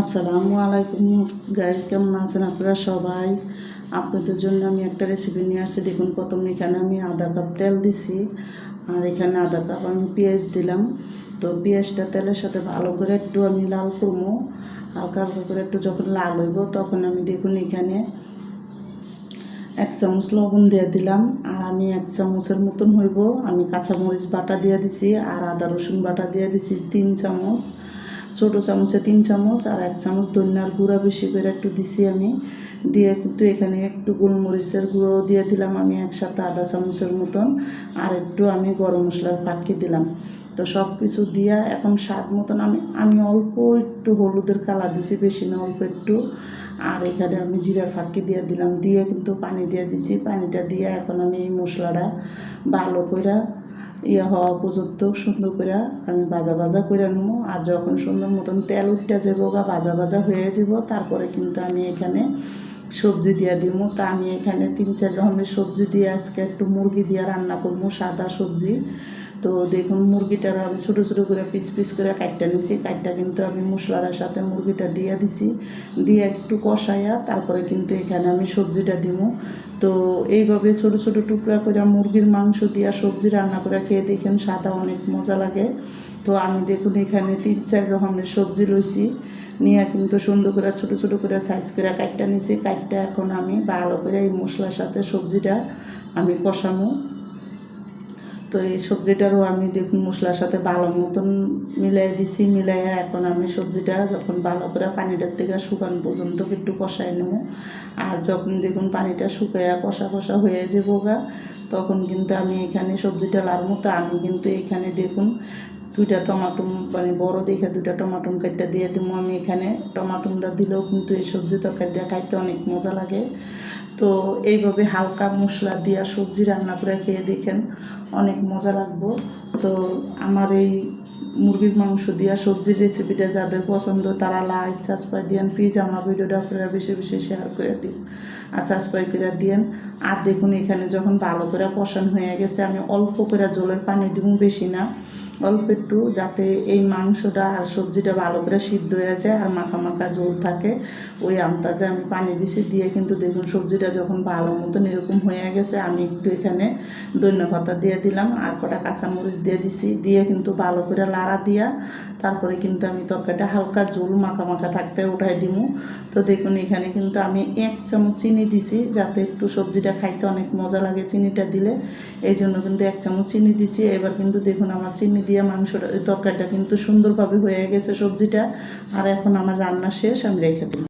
আসসালামু আলাইকুম গাইস কেমন আছেন আপনারা সবাই? আপনাদের জন্য আমি একটা রেসিপি নিয়ে আসছি। দেখুন, প্রথমে এখানে আমি আধা কাপ তেল দিছি, আর এখানে আধা কাপ আমি পেঁয়াজ দিলাম। তো পেঁয়াজটা তেলের সাথে ভালো করে একটু আমি লাল করব। হালকা হালকা করে একটু যখন লাল হইব, তখন আমি দেখুন এখানে এক চামচ লবণ দিয়ে দিলাম। আর আমি এক চামচের মতন হইব, আমি কাঁচামরিচ বাটা দিয়ে দিছি, আর আদা রসুন বাটা দিয়ে দিছি তিন চামচ। ছোটো চামচে তিন চামচ আর এক চামচ ধনিয়ার গুঁড়া বেশি করে একটু দিছি আমি। দিয়ে কিন্তু এখানে একটু গোলমরিচের গুঁড়ো দিয়ে দিলাম আমি একসাথে আধা চামচের মতন আর একটু আমি গরম মশলার পাটকি দিলাম। তো সব কিছু দিয়া এখন স্বাদ মতন আমি আমি অল্প একটু হলুদের কালার দিছি, বেশি না, অল্প একটু। আর এখানে আমি জিরার ফাঁকি দিয়ে দিলাম, দিয়ে কিন্তু পানি দিয়ে দিছি। পানিটা দিয়ে এখন আমি এই মশলাটা ভালো করে ইয়ে হওয়া পর্যন্ত সুন্দর করে আমি বাজা ভাজা করে নেব আর যখন সুন্দর মতন তেল উঠতে যাব বা বাজা ভাজা হয়ে যাব তারপরে কিন্তু আমি এখানে সবজি দিয়ে দিব তা আমি এখানে তিন চার রকমের সবজি দিয়ে আজকে একটু মুরগি দিয়ে রান্না করব সাদা সবজি। তো দেখুন মুরগিটার আমি ছোটো ছোটো করে পিস পিস করে কাটটা নিছি। কাটটা কিন্তু আমি মশলার সাথে মুরগিটা দিয়ে দিছি। দিয়ে একটু কষাইয়া তারপরে কিন্তু এখানে আমি সবজিটা দিব তো এইভাবে ছোটো ছোটো টুকরা করে মুরগির মাংস দিয়া সবজি রান্না করে খেয়ে দেখেন সাদা অনেক মজা লাগে। তো আমি দেখুন এখানে তিন চার রকমের সবজি লইছি। নিয়ে কিন্তু সুন্দর করে ছোটো ছোটো করে সাইজ করে কাটটা নিছি। কাটটা এখন আমি ভালো করে এই মশলার সাথে সবজিটা আমি কষামো। তো এই সবজিটারও আমি দেখুন মশলার সাথে ভালো মতন মিলাই দিছি মিলাই এখন আমি সবজিটা যখন ভালো করে পানিটার থেকে শুকান পর্যন্ত একটু কষাই নেব। আর যখন দেখুন পানিটা শুকাইয়া কষা কষা হয়ে যাব গা, তখন কিন্তু আমি এখানে সবজিটা লাগবো তো আমি কিন্তু এখানে দেখুন দুইটা টমাটো মানে বড় দেখে দুইটা টমাটো কাটটা দিয়ে দিব আমি এখানে। টমাটোটা দিলেও কিন্তু এই সবজি তরকারিটা খাইতে অনেক মজা লাগে। তো এইভাবে হালকা মশলা দিয়া সবজি রান্না করে খেয়ে দেখেন, অনেক মজা লাগবো। তো আমার এই মুরগির মাংস দিয়া সবজির রেসিপিটা যাদের পছন্দ তারা লাইক সাবস্ক্রাইব দিয়েন। প্লিজ আমার ভিডিওটা আপনারা বেশি বেশি শেয়ার করে দিন আর সাবস্ক্রাইব করে দিয়েন। আর দেখুন এখানে যখন ভালো করে কষান হয়ে গেছে, আমি অল্প করে জলের পানি দিব বেশি না। অল্প একটু যাতে এই মাংসটা আর সবজিটা ভালো করে সিদ্ধ হয়ে যায় আর মাখা মাখা জল থাকে, ওই আমতাজে আমি পানি দিছি, দিয়ে কিন্তু দেখুন সবজিটা যখন ভালো মতন এরকম হয়ে গেছে, আমি একটু এখানে দৈন্য পাতা দিয়ে দিলাম আর কটা কাঁচামরিচ দিয়ে দিছি, দিয়ে কিন্তু ভালো করে লাড়া দিয়া তারপরে কিন্তু আমি তরকারিটা হালকা জল মাখা মাখা থাকতে উঠাই দিব তো দেখুন এখানে কিন্তু আমি এক চামচ চিনি দিছি যাতে একটু সবজিটা খাইতে অনেক মজা লাগে চিনিটা দিলে, এই জন্য কিন্তু এক চামচ চিনি দিছি। এবার কিন্তু দেখুন আমার চিনি দিয়ে মাংসটা তরকারিটা কিন্তু সুন্দরভাবে হয়ে গেছে সবজিটা। আর এখন আমার রান্না শেষ, আমি রেখে দিই